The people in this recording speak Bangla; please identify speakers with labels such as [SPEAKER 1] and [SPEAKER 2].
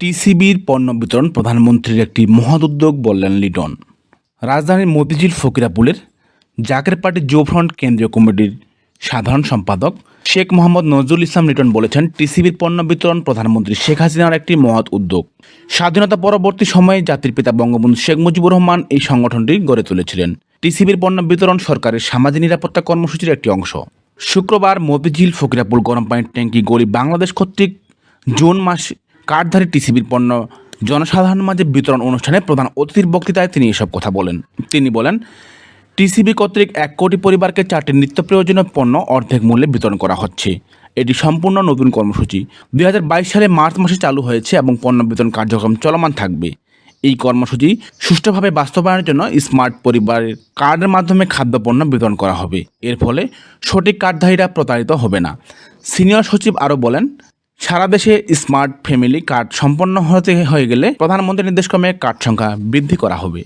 [SPEAKER 1] টিসিবির পণ্য বিতরণ প্রধানমন্ত্রীর একটি মহৎ উদ্যোগ বললেন লিটন। রাজধানীর মতিঝিল ফকিরাপুলের জাকের পার্টি জো ফ্রন্ট কেন্দ্রীয় কমিটির সাধারণ সম্পাদক শেখ মোহাম্মদ নজরুল ইসলাম লিটন বলেছেন, টিসিবির পণ্য বিতরণ প্রধানমন্ত্রী শেখ হাসিনার একটি মহৎ উদ্যোগ। স্বাধীনতা পরবর্তী সময়ে জাতির পিতা বঙ্গবন্ধু শেখ মুজিবুর রহমান এই সংগঠনটি গড়ে তুলেছিলেন। টিসিবির পণ্য বিতরণ সরকারের সামাজিক নিরাপত্তা কর্মসূচির একটি অংশ। শুক্রবার মতিঝিল ফকিরাপুল গরম পানির ট্যাঙ্কি গরিব বাংলাদেশ কর্তৃক জুন মাস কার্ডধারী টিসিবির পণ্য জনসাধারণের মাঝে বিতরণ অনুষ্ঠানে প্রধান অতিথির বক্তৃতায় তিনি এসব কথা বলেন। তিনি বলেন, টিসিবি কর্তৃক এক কোটি পরিবারকে চারটি নিত্য প্রয়োজনীয় পণ্য অর্ধেক মূল্যে বিতরণ করা হচ্ছে। এটি সম্পূর্ণ নতুন কর্মসূচি। দুই হাজার বাইশ সালে মার্চ মাসে চালু হয়েছে এবং পণ্য বিতরণ কার্যক্রম চলমান থাকবে। এই কর্মসূচি সুষ্ঠুভাবে বাস্তবায়নের জন্য স্মার্ট পরিবারের কার্ডের মাধ্যমে খাদ্যপণ্য বিতরণ করা হবে। এর ফলে সঠিক কার্ডধারীরা প্রতারিত হবে না। সিনিয়র সচিব আরও বলেন সারা দেশে স্মার্ট ফ্যামিলি কার্ড সম্পন্ন হতে হয়ে গেলে প্রধানমন্ত্রীর নির্দেশক্রমে কার্ড সংখ্যা বৃদ্ধি করা হবে।